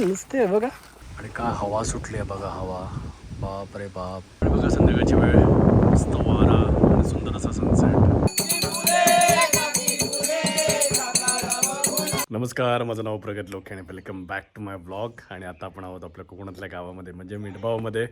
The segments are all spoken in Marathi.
नुसते बघा. आणि का हवा सुटली आहे बघा हवा. बाप रे बाप. आणि बघा संध्याकाळची वेळ मस्त वारा आणि सुंदर असा सनसेट नमस्कार माझं नाव प्रगत लोक आणि welcome back to my blog आणि आता आपण आहोत आपल्या कोकणातल्या गावामध्ये म्हणजे मिठभावमध्ये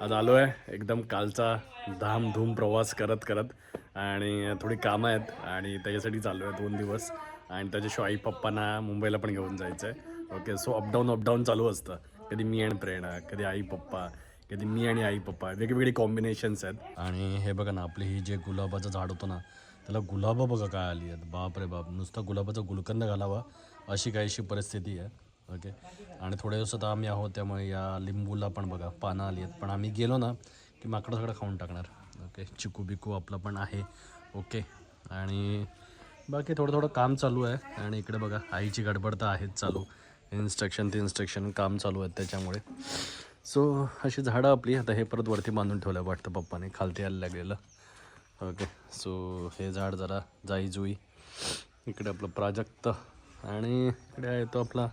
आज आलो आहे एकदम कालचा धामधूम प्रवास करत करत आणि थोडी कामं आहेत. आणि त्याच्यासाठी चालू आहे दोन दिवस. आणि त्याच्याशिवाय आई पप्पांना मुंबईला पण घेऊन जायचं आहे ओके सो अपडाऊन अपडाऊन चालू असतं. कधी मी आणि प्रेरणा कधी आई पप्पा कधी मी आणि आई पप्पा वेगवेगळी कॉम्बिनेशन्स आहेत. आणि हे बघा ना आपली ही जे गुलाबाचं झाड होतं ना त्याला गुलाबं बघा काय आली आहेत. बाप रे बाप नुसता गुलाबाचा गुलकंद घालावा अशी काहीशी परिस्थिती आहे. ओके आणि थोड्या दिवसात आम्ही आहोत त्यामुळे या लिंबूला पण बघा पानं आली आहेत. पण आम्ही गेलो ना की माकडं सगळं खाऊन टाकणार. ओके चिकू बिकू आपलं पण आहे. ओके आणि बाकी थोडं थोडं काम चालू आहे. आणि इकडे बघा आईची गडबड तर आहेच चालू. इन्स्ट्रक्शन ते इन्स्ट्रक्शन काम चालू आहेत त्याच्यामुळे. सो अशी झाडं आपली आता हे परत वरती बांधून ठेवलं वाटतं पप्पाने. खालती यायला लागलेलं. ओके सो हे झाड जरा जाई जुई इकडे आपलं प्राजक्त. आणि इकडे आहे तो आपला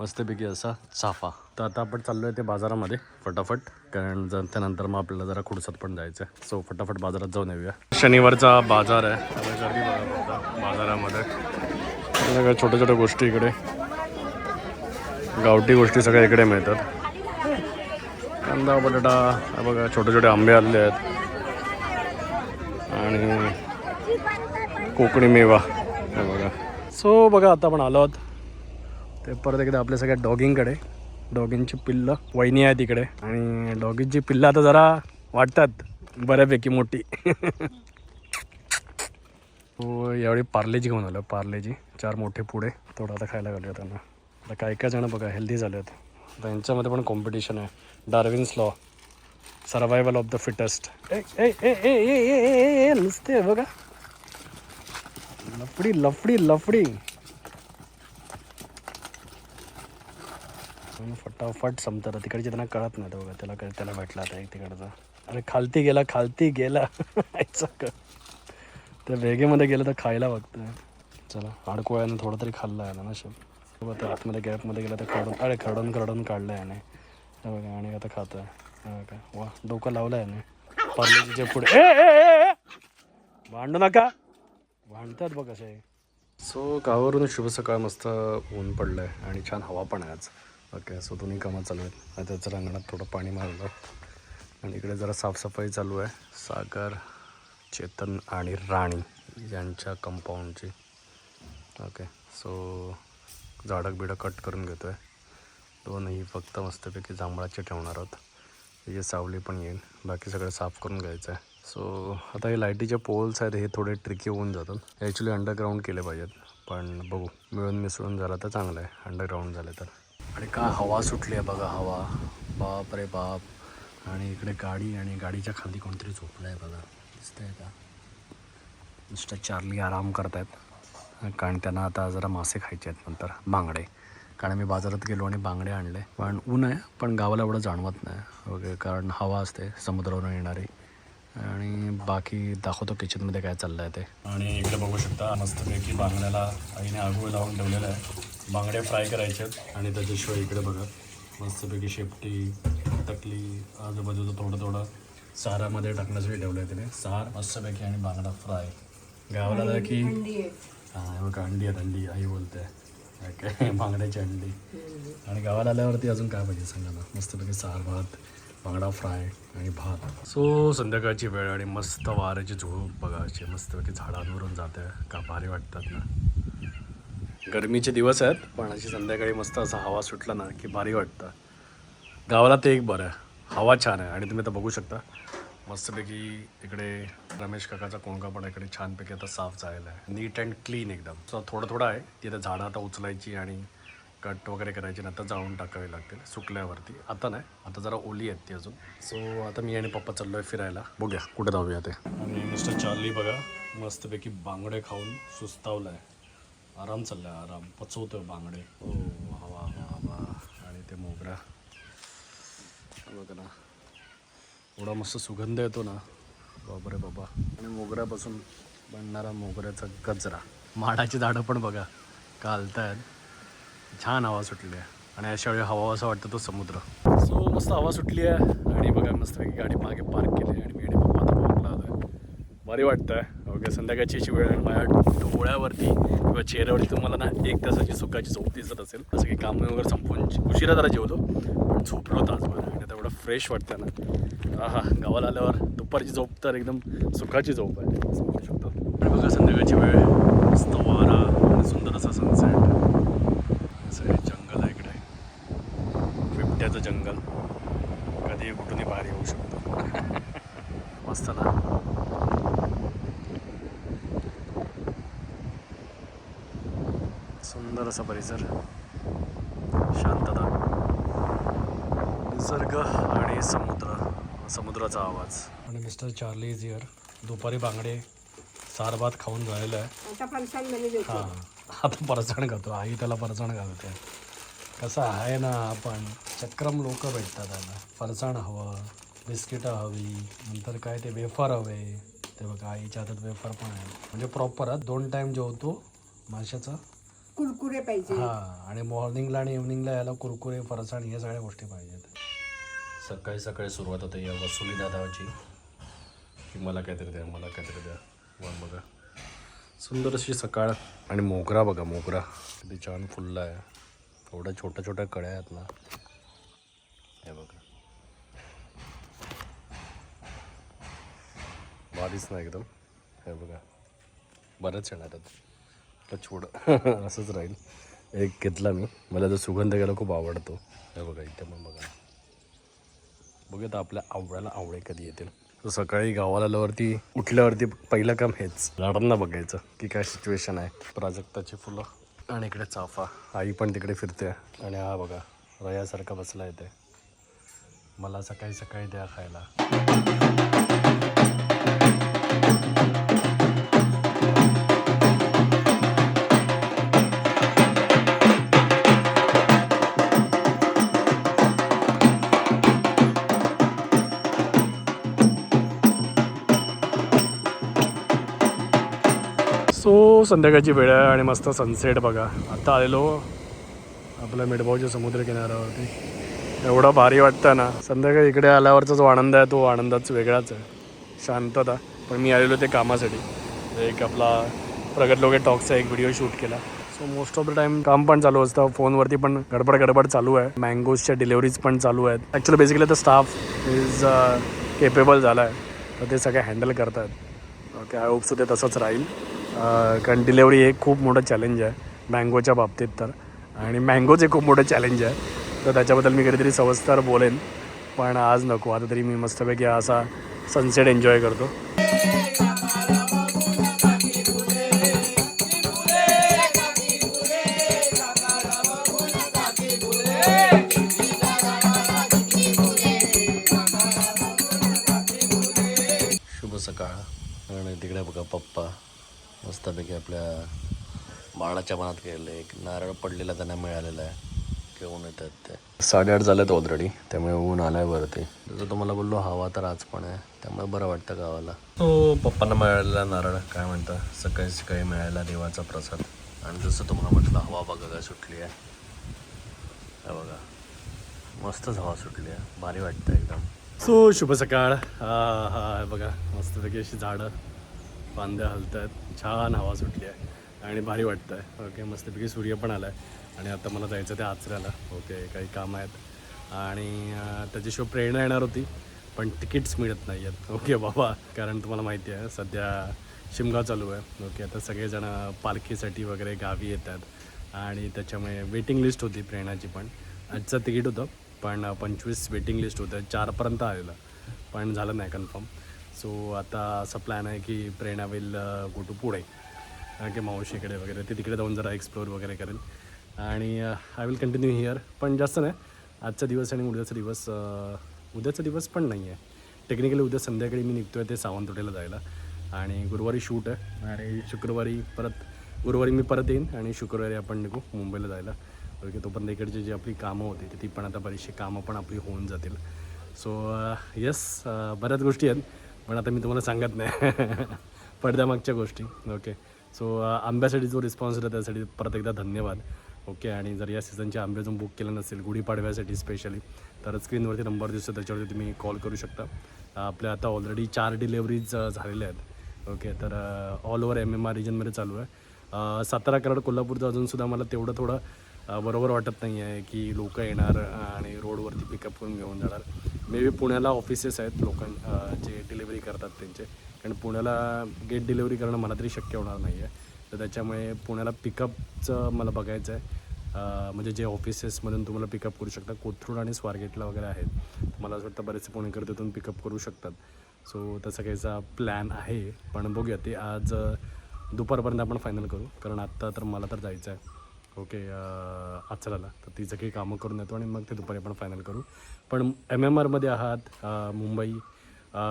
मस्तपैकी असा चाफा तर आता आपण चाललो आहे ते बाजारामध्ये फटाफट. कारण जर त्यानंतर मग आपल्याला जरा खुडसात पण जायचं आहे सो फटाफट बाजारात जाऊन येऊया. शनिवारचा बाजार आहे. त्यामुळे गर्दी बघा बाजारामध्ये. सगळ्या छोट्या छोट्या गोष्टी इकडे. गावठी गोष्टी सगळ्या इकडे मिळतात. कांदा बटाटा बघा छोटे छोटे आंबे आलेले आहेत. आणि कोकणी मेवा हे बघा. सो बघा आता आपण आलो आहोत. ते परत एकदा आपल्या सगळ्या डॉगिंगकडे. डॉगिंगची पिल्लं वहिनी आहे तिकडे. आणि डॉगिंगची पिल्लं आता जरा वाटतात बऱ्यापैकी मोठी. हो यावेळी पार्लेजी घेऊन आलो पार्लेजी. चार मोठे पुढे. थोडं आता खायला घालूया त्यांना. आता काही काय जणं बघा हेल्दी झाले आहेत आता यांच्यामध्ये पण कॉम्पिटिशन आहे Darwin's law survival of the fittest नुसते बघा. लफडी लफडी लफडी. आणि फटाफट संपतात तिकडचे त्यांना कळत नाही बघा त्याला काय त्याला भेटला आता एक तिकडचा. अरे खालती गेला खालती गेला. आयचं क? त्या वेगेमध्ये गेलं तर खायला बघतोय. चला अडकोळ्यानं थोडं तरी खाल्लं आहे ना शब आता आतमध्ये गॅपमध्ये गेला तर खरडून अरे खरडून खरडून काढलं आहे याने बघा आणि आता खातं आहे काय वा डोकं लावलं आहे ना पार्लेजीच्या पुढे भांडू नका. भांडतात बघ असे. सो गावावरून शुभ सकाळ मस्त ऊन पडलं आहे आणि छान हवा पण आहे आज. ओके सो दोन्ही कामं चालू आहेत. आता त्याचं अंगणात थोडं पाणी मारलं. आणि इकडे जरा साफसफाई चालू आहे. सागर चेतन आणि राणी यांच्या कंपाऊंडची ओके सो झाडं बिडं कट करून घेतो आहे दोनही फक्त मस्तपैकी जांभळाचे ठेवणार आहोत. हे सावली पण येईल. बाकी सगळं साफ करून घ्यायचं आहे सो आता हे लाईटीचे पोल्स आहेत हे थोडे ट्रिकी होऊन जातात. ॲक्च्युली अंडरग्राऊंड केले पाहिजेत. पण बघू मिळून मिसळून झालं तर चांगलं आहे. अंडरग्राऊंड झाले तर. आणि का हवा सुटली आहे बघा हवा. बाप रे बाप. आणि इकडे गाडी आणि गाडीच्या खाली कोणतरी झोपलं आहे बघा. दिसतंय का? मिस्टर चार्ली आराम करत आहेत कारण त्यांना आता जरा मासे खायचे आहेत नंतर. बांगडे. कारण मी बाजारात गेलो आणि बांगडे आणले. पण ऊन आहे पण गावाला एवढं जाणवत नाही. ओके कारण हवा असते समुद्रावरून येणारी. आणि बाकी दाखवतो किचनमध्ये काय चाललं आहे ते. आणि इकडे बघू शकता मस्तपैकी बांगड्याला आईने आगोळ लावून ठेवलेलं आहे. बांगडे फ्राय करायचे आहेत आणि त्याच्याशिवाय इकडे बघा. मस्तपैकी शेपटी तकली आजूबाजूचं थोडं थोडं सारामध्ये टाकण्यासाठी ठेवलं आहे तिने सार मस्तपैकी आणि बांगडा फ्राय. गावाला जा की हां हे बघा अंडी आहेत अंडी आई बोलते. काय बांगड्याची अंडी आणि गावाला आल्यावरती अजून काय पाहिजे सांगा ना? मस्तपैकी सार भात बांगडा फ्राय आणि भात. सो संध्याकाळची वेळ आणि मस्त वाऱ्याची झुळूक बघा. अशी मस्तपैकी झाडांवरून जाते. का भारी वाटतात ना? गरमीचे दिवस आहेत पण अशी संध्याकाळी मस्त असा हवा सुटला ना की भारी वाटतं. गावाला ते एक बरं आहे. हवा छान आहे आणि तुम्ही आता बघू शकता. मस्तपैकी इकडे रमेश काकाचा कोणका पण इकडे छानपैकी आता साफ झालेला आहे. नीट अँड क्लीन एकदम. सो थोडं थोडं आहे. तिथे झाडं आता उचलायची आणि कट वगैरे करायची नंतर जाळून टाकावी लागतील सुकल्यावरती. आता नाही आता जरा ओली आहेत ती अजून. सो आता मी आणि पप्पा चाललो आहे फिरायला. बघूया कुठे जाऊया ते. आणि मिस्टर चार्ली बघा मस्तपैकी बांगडे खाऊन सुस्तावलं आहे आराम चालला आराम. पचवतोय बांगडे. हो हवा हवा वा आणि ते मोगरा. बघा ना एवढा मस्त सुगंध येतो ना. बाबरे बाबा. आणि मोगऱ्यापासून बनणारा मोगऱ्याचा गजरा. माडाची झाडं पण बघा. कालतायत. छान हवा सुटली आहे. आणि अशा वेळी हवा असं वाटतं तो समुद्र. सो मस्त हवा सुटली आहे. आणि बघा मस्तपैकी गाडी मागे पार्क केली आणि मी आणि पप्पा आता वॉकला आलो भारी वाटतं आहे ओके संध्याकाळची अशी वेळ माझ्या डोळ्यावरती किंवा चेहऱ्यावरती तुम्हाला ना एक तासाची सुखाची झोप दिसत असेल. असं की काम वगैरे संपून उशिरा जरा जेवलो पण झोपलो तासभर आणि आता एवढं फ्रेश वाटतं ना. हा गावाला आल्यावर दुपारची झोप तर एकदम सुखाची झोप आहे. असं म्हणू शकतो. आणि बघा संध्याकाळची वेळ मस्त वारा आणि सुंदर असा सनसेट असं जंगल आहे इकडे. बिबट्याचं जंगल. कधी कुठूनही बाहेर येऊ शकतो. मस्त ना. सुंदर असा परिसर. शांतता. निसर्ग आणि समुद्र. समुद्राचा आवाज. आणि मिस्टर चार्ली इज हिअर. दुपारी बांगडे सार भात खाऊन झालेलं आहे. हां आता परसण खातो. आई त्याला परसण घालते. कसं आहे ना आपण चक्रम लोक भेटतात त्याला फरसाण हवं बिस्किटं हवी नंतर काय ते वेफर हवे. ते बघा आईच्या हातात वेफर पण आहे. म्हणजे प्रॉपर दोन टाईम जेवतो माशाचा. कुरकुरे पाहिजे हां आणि मॉर्निंगला आणि इव्हनिंगला याला कुरकुरे फरसाण या सगळ्या गोष्टी पाहिजेत. सकाळी सकाळी सुरुवात होते या वसुली दादाची. की मला काहीतरी द्या मला काहीतरी द्या. वन बघा. सुंदर अशी सकाळ आणि मोगरा बघा मोगरा. किती छान फुलला आहे. एवढ्या छोट्या छोट्या कळ्या आहेत ना. हे बघा. भारीच ना एकदम. हे बघा. बरेच येणार आहेत. तर छोड. असंच राहील. एक घेतला मी. मला जो सुगंध घ्यायला खूप आवडतो. हे बघा इथे पण बघा. बघूया आपल्या आवडायला आवडे कधी येतील. तर सकाळी गावाला आल्यावरती उठल्यावरती पहिलं काम हेच. झाडांना बघायचं की काय सिच्युएशन आहे. प्राजक्ताची फुलं आणि इकडे चाफा. आई पण तिकडे फिरते. आणि हा बघा रयासारखा बसला येते मला सकाळी सकाळी द्या खायला. सो संध्याकाळची वेळ आहे आणि मस्त सनसेट बघा. आता आलेलो आपल्या मिडभाऊच्या समुद्रकिनाऱ्यावरती. एवढं भारी वाटतं ना. संध्याकाळी इकडे आल्यावरचा जो आनंद आहे तो आनंदाच वेगळाच आहे. शांतता. पण मी आलेलो ते कामासाठी. एक आपला प्रगत लोके टॉक्सचा एक व्हिडिओ शूट केला. So most of the time काम पण चालू असतं. फोनवरती पण गडबड गडबड चालू आहे. मँगोजच्या डिलेवरीज पण चालू आहेत. ॲक्च्युली बेसिकली तर स्टाफ इज केपेबल झाला आहे तर ते सगळे हँडल करतात ओके आय होप सो ते तसंच राहील. कारण डिलेवरी हे खूप मोठं चॅलेंज आहे मँगोच्या बाबतीत तर. आणि मँगोच हे खूप मोठं चॅलेंज आहे. तर त्याच्याबद्दल मी कधीतरी सविस्तर बोलेन. पण आज नको आता तरी मी मस्तपैकी असा सनसेट एन्जॉय करतो. आपल्या बाळाच्या मनात गेले एक नारळ पडलेला त्यांना मिळालेला आहे घेऊन येतात ते. साडेआठ झालेत ऑलरेडी त्यामुळे ऊन आलाय वरती. जसं तुम्हाला बोललो हवा तर आज पण आहे त्यामुळे बरं वाटतं गावाला. तो पप्पांना मिळालेला नारळ काय म्हणतं? सकाळी सकाळी मिळालेला देवाचा प्रसाद. आणि जसं तुम्हाला म्हटलं हवा बघा काय सुटली आहे. हे बघा मस्तच हवा सुटली आहे भारी वाटतं एकदम. सो शुभ सकाळ. हा हा हे बघा मस्तपैकी अशी झाडं. फांद्या हलत आहेत छान हवा सुटली आहे आणि भारी वाटतं आहे ओके मस्तपैकी सूर्य पण आला आहे आणि आता मला जायचं ते आचऱ्याला ओके काही कामं आहेत. आणि त्याच्याशिवाय प्रेरणा येणार होती पण तिकीट्स मिळत नाही आहेत ओके बाबा. कारण तुम्हाला माहिती आहे सध्या शिमगा चालू आहे. ओके आता सगळेजण पालखीसाठी वगैरे गावी येतात. आणि त्याच्यामुळे वेटिंग लिस्ट होती प्रेरणाची पण. आजचं तिकीट होतं पण पंचवीस वेटिंग लिस्ट होतं चारपर्यंत आलेलं. पण झालं नाही कन्फर्म सो आता असा प्लॅन आहे की प्रेरणा विल गो टू पुढे. कारण की मावशीकडे वगैरे ते तिकडे जाऊन जरा एक्सप्लोअर वगैरे करेल. आणि आय विल कंटिन्यू हिअर पण जास्त नाही. आजचा दिवस आणि उद्याचा दिवस उद्याचा दिवस पण नाही आहे. टेक्निकली उद्या संध्याकाळी मी निघतो आहे ते सावंतवाडीला जायला. आणि गुरुवारी शूट आहे. आणि शुक्रवारी परत गुरुवारी मी परत येईन आणि शुक्रवारी आपण निघू मुंबईला जायला. ओके तोपर्यंत इकडची जी आपली कामं होती ती पण आता बरीचशी कामं पण आपली होऊन जातील. सो येस बऱ्याच गोष्टी आहेत. पण आता मी तुम्हाला सांगत नाही. पडद्यामागच्या गोष्टी. ओके सो आंब्यासाठी जो रिस्पॉन्स होता त्यासाठी परत एकदा धन्यवाद. ओके आणि जर या सीझनचे आंबे अजून बुक केलं नसेल गुढीपाडव्यासाठी स्पेशली तर स्क्रीनवरती नंबर दिसतो त्याच्यावरती तुम्ही कॉल करू शकता. Uh, आपल्या आता ऑलरेडी चार डिलेवरीज uh, झालेल्या आहेत. ओके तर all over M M R रिजनमध्ये चालू आहे. Uh, सातारा कराड कोल्हापूरचं अजूनसुद्धा मला तेवढं थोडं बरोबर वाटत नाही आहे की लोक येणार आणि रोडवरती पिकअप करून घेऊन जाणार. मे बी पुण्याला ऑफिसेस आहेत लोकां जे डिलेवरी करतात त्यांचे. कारण पुण्याला गेट डिलेवरी करणं मला तरी शक्य होणार नाही आहे. तर त्याच्यामुळे पुण्याला पिकअपचं मला बघायचं आहे. म्हणजे जे ऑफिसेसमधून तुम्हाला पिकअप करू शकता. कोथरूड आणि स्वारगेटला वगैरे आहेत. मला असं वाटतं बरेचसे पुणेकर तिथून पिकअप करू शकतात. सो तसा काहीचा प्लॅन आहे. पण बघूया ते आज दुपारपर्यंत आपण फायनल करू. कारण आत्ता तर मला तर जायचं आहे. ओके अचलाला तर ती सगळी कामं करून येतो आणि मग ते दुपारी आपण फायनल करू. पण एम एम आरमध्ये आहात Mumbai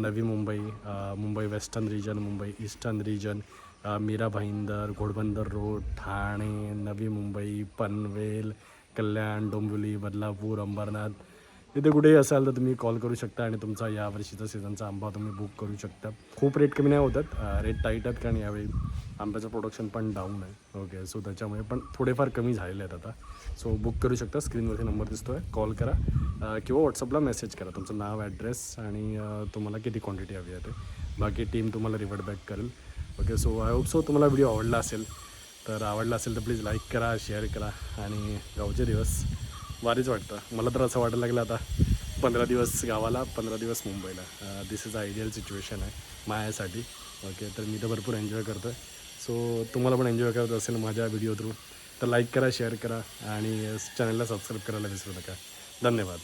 Navi Mumbai Mumbai western region Mumbai eastern region Mira Bhayandar Ghodbunder road Thane Navi Mumbai Panvel Kalyan Dombivli Badlapur Ambernath तिथे कुठेही असाल तर तुम्ही कॉल करू शकता आणि तुमचा या वर्षीचा सीझनचा आंबा तुम्ही बुक करू शकता. खूप रेट कमी नाही होतात रेट टाईट आहेत कारण यावेळी आंब्याचं प्रोडक्शन पण डाऊन आहे. ओके सो त्याच्यामुळे पण थोडेफार कमी झालेले आहेत आता. सो बुक करू शकता. स्क्रीनवरती नंबर दिसतो आहे कॉल करा. किंवा व्हॉट्सअपला मेसेज करा. तुमचं नाव ॲड्रेस आणि तुम्हाला किती क्वांटिटी हवी आहे ते. बाकी टीम तुम्हाला रिवर्ट बॅक करेल. Okay so I hope so तुम्हाला व्हिडिओ आवडला असेल. तर आवडला असेल तर प्लीज लाईक करा शेअर करा आणि गावचे दिवस भारीच वाटतं. मला तर असं वाटायला लागलं आता पंधरा दिवस गावाला पंधरा दिवस मुंबईला. दिस इज आयडियल सिच्युएशन आहे माझ्यासाठी. ओके तर मी तर भरपूर एन्जॉय करतो आहे सो तुम्हाला पण एन्जॉय करत असेल माझ्या व्हिडिओ थ्रू तर लाईक करा शेअर करा आणि चॅनलला सबस्क्राईब करायला विसरू नका. धन्यवाद.